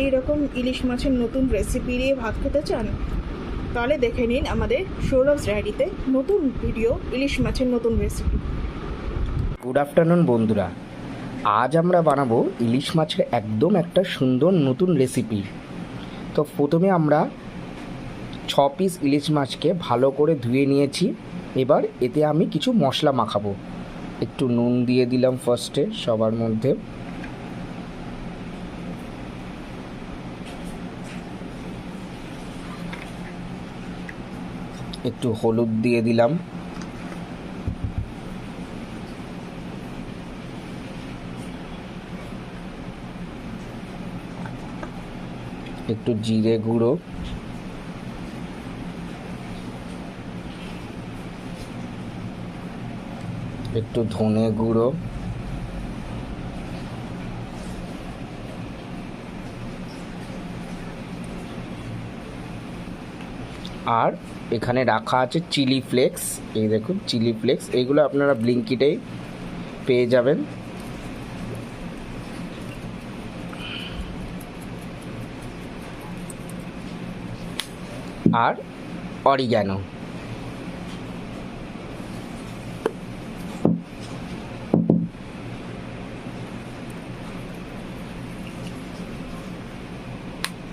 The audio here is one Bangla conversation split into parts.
এই রকম ইলিশ মাছের নতুন রেসিপি দিয়ে ভাত খেতে চান? তাহলে দেখে নিন আমাদের সৌরভ ডায়েরিতে নতুন ভিডিও ইলিশ মাছের নতুন রেসিপি গুড আফটারনুন বন্ধুরা। আজ আমরা বানাবো ইলিশ মাছের একদম একটা সুন্দর নতুন রেসিপি তো প্রথমে আমরা ছ পিস ইলিশ মাছকে ভালো করে ধুয়ে নিয়েছি। এবার এতে আমি কিছু মশলা মাখাবো। একটু নুন দিয়ে দিলাম ফার্স্টে সবার মধ্যে। একটু হলুদ দিয়ে দিলাম। একটু জিরে গুঁড়ো। একটু ধনে গুঁড়ো। আর এখানে রাখা আছে চিলি ফ্লেক্স। এই দেখুন, চিলি ফ্লেক্স। এইগুলো আপনারা ব্লিঙ্কিটেই পেয়ে যাবেন। আর অরিগ্যানো।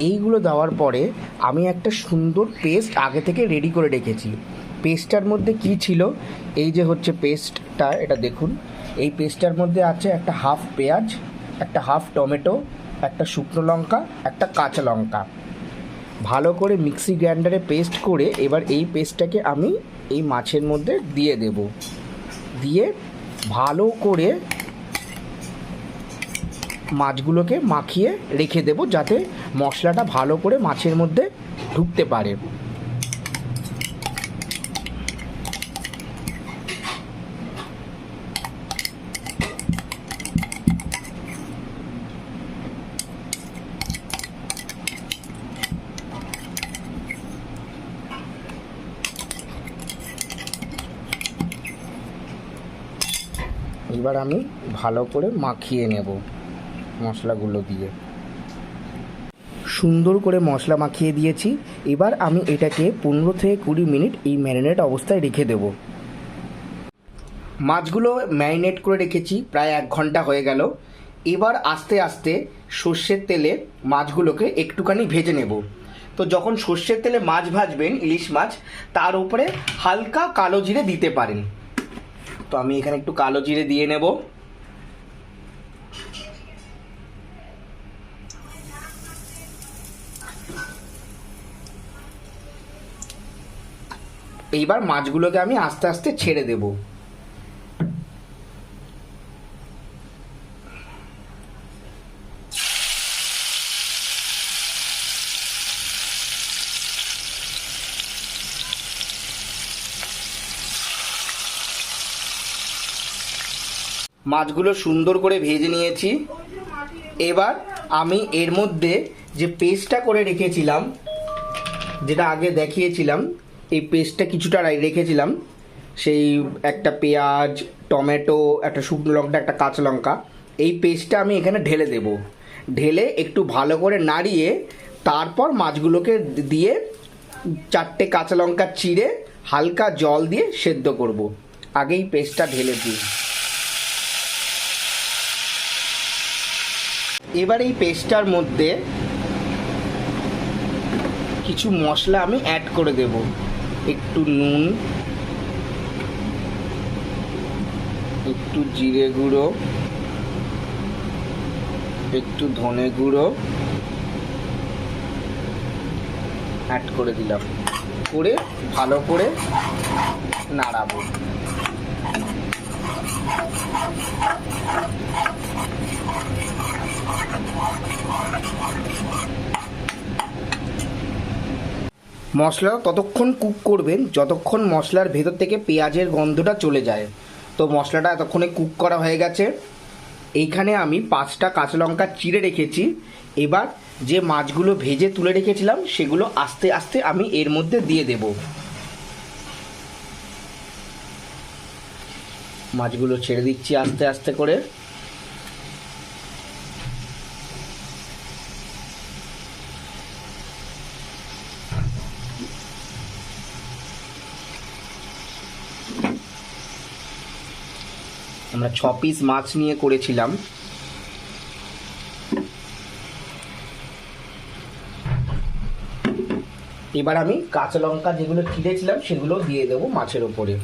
এইগুলো দেওয়ার পরে আমি একটা সুন্দর পেস্ট আগে থেকে রেডি করে রেখেছি। পেস্টটার মধ্যে কি ছিল? এই যে হচ্ছে পেস্টটা এটা দেখুন। এই পেস্টটার মধ্যে আছে একটা হাফ পেঁয়াজ, একটা হাফ টমেটো, একটা শুকনো লঙ্কা, একটা কাঁচা লঙ্কা। ভালো করে মিক্সি গ্রাইন্ডারে পেস্ট করে এবার এই পেস্টটাকে আমি এই মাছের মধ্যে দিয়ে দেব। দিয়ে ভালো করে মাছগুলোকে মাখিয়ে রেখে দেব যাতে মশলাটা ভালো করে মাছের মধ্যে ঢুকতে পারে। এবার আমি ভালো করে মাখিয়ে নেব। মশলাগুলো দিয়ে। সুন্দর করে মশলা মাখিয়ে দিয়েছি। এবার আমি এটাকে পনেরো থেকে কুড়ি মিনিট এই ম্যারিনেট অবস্থায় রেখে দেব। মাছগুলো ম্যারিনেট করে রেখেছি, প্রায় এক ঘণ্টা হয়ে গেল। এবার আস্তে আস্তে সর্ষের তেলে মাছগুলোকে একটুখানি ভেজে নেব। তো যখন সর্ষের তেলে মাছ ভাজবেন, ইলিশ মাছ, তার উপরে হালকা কালো জিরে দিতে পারেন। তো আমি এখানে একটু কালো জিরে দিয়ে নেব। এইবার মাছগুলোকে আমি আস্তে আস্তে ছেড়ে দেব। মাছগুলো সুন্দর করে ভেজে নিয়েছি। এবার আমি এর মধ্যে যে পেস্টটা করে রেখেছিলাম, যেটা আগে দেখিয়েছিলাম এই পেস্টটা কিছুটা রেখেছিলাম। সেই একটা পেঁয়াজ, টমেটো, একটা শুকনো লঙ্কা, একটা কাঁচা লঙ্কা। এই পেস্টটা আমি এখানে ঢেলে দেব। ঢেলে একটু ভালো করে নাড়িয়ে তারপর মাছগুলোকে দিয়ে চারটে কাঁচা লঙ্কা চিড়ে হালকা জল দিয়ে সেদ্ধ করব। আগেই পেস্টটা ঢেলে দিই। এবার এই পেস্টটার মধ্যে কিছু মশলা আমি অ্যাড করে দেব। একটু নুন, একটু জিরে গুঁড়ো, একটু ধনে গুঁড়ো অ্যাড করে দিলাম। করে ভালো করে নাড়াবো। মশলা ততক্ষণ কুক করবেন, যতক্ষণ মশলার ভেতর থেকে পেঁয়াজের গন্ধটা চলে যায়। তো মশলাটা এতক্ষণে কুক করা হয়ে গেছে। এইখানে আমি পাঁচটা কাঁচা লঙ্কা চিড়ে রেখেছি। এবার যে মাছগুলো ভেজে তুলে রেখেছিলাম, সেগুলো আস্তে আস্তে আমি এর মধ্যে দিয়ে দেব। মাছগুলো ছেড়ে দিচ্ছি আস্তে আস্তে করে। আমরা ছ পিস মাছ নিয়ে করেছিলাম। এবার আমি কাঁচা লঙ্কা যেগুলো ছিঁড়েছিলাম, সেগুলো দিয়ে দেবো মাছের ওপরে।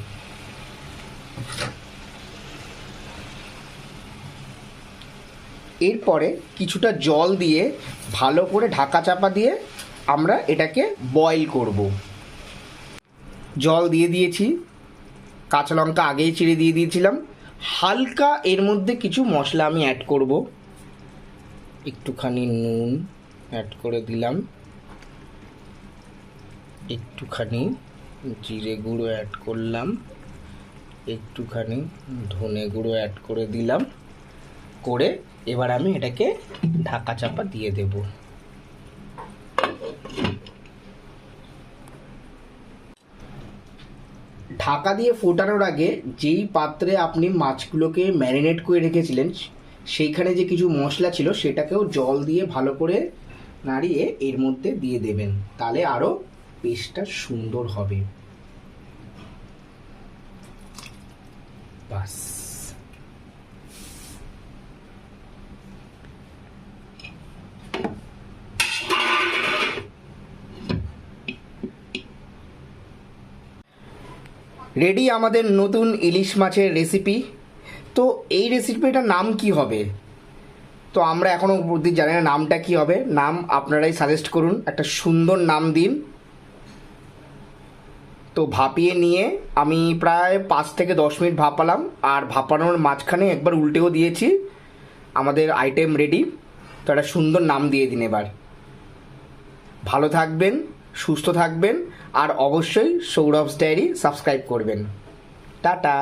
এরপরে কিছুটা জল দিয়ে ভালো করে ঢাকা চাপা দিয়ে আমরা এটাকে বয়েল করব। জল দিয়ে দিয়েছি। কাঁচা লঙ্কা আগেই চিড়ে দিয়ে দিয়েছিলাম। হালকা এর মধ্যে কিছু মশলা আমি অ্যাড করব। একটুখানি নুন অ্যাড করে দিলাম। একটুখানি জিরে গুঁড়ো অ্যাড করলাম। একটুখানি ধনে গুঁড়ো অ্যাড করে দিলাম। করে এবার আমি এটাকে ঢাকা চাপা দিয়ে দেব। ঢাকা দিয়ে ফোটানোর আগে যেই পাত্রে আপনি মাছগুলোকে ম্যারিনেট করে রেখেছিলেন, সেইখানে যে কিছু মশলা ছিল সেটাকেও জল দিয়ে ভালো করে নাড়িয়ে এর মধ্যে দিয়ে দেবেন। তাহলে আরও পেস্টটা সুন্দর হবে। বাস। রেডি আমাদের নতুন ইলিশ মাছের রেসিপি তো এই রেসিপিটার নাম কি হবে? তো আমরা এখনও অবধি জানি না নামটা কি হবে। নাম আপনারাই সাজেস্ট করুন। একটা সুন্দর নাম দিন। তো ভাপিয়ে নিয়ে আমি প্রায় পাঁচ থেকে দশ মিনিট ভাপালাম। আর ভাপানোর মাঝখানে একবার উল্টেও দিয়েছি। আমাদের আইটেম রেডি তো একটা সুন্দর নাম দিয়ে দিন এবার। ভালো থাকবেন, সুস্থ থাকবেন। আর অবশ্যই সৌরভ ডায়েরি সাবস্ক্রাইব করবেন। টাটা।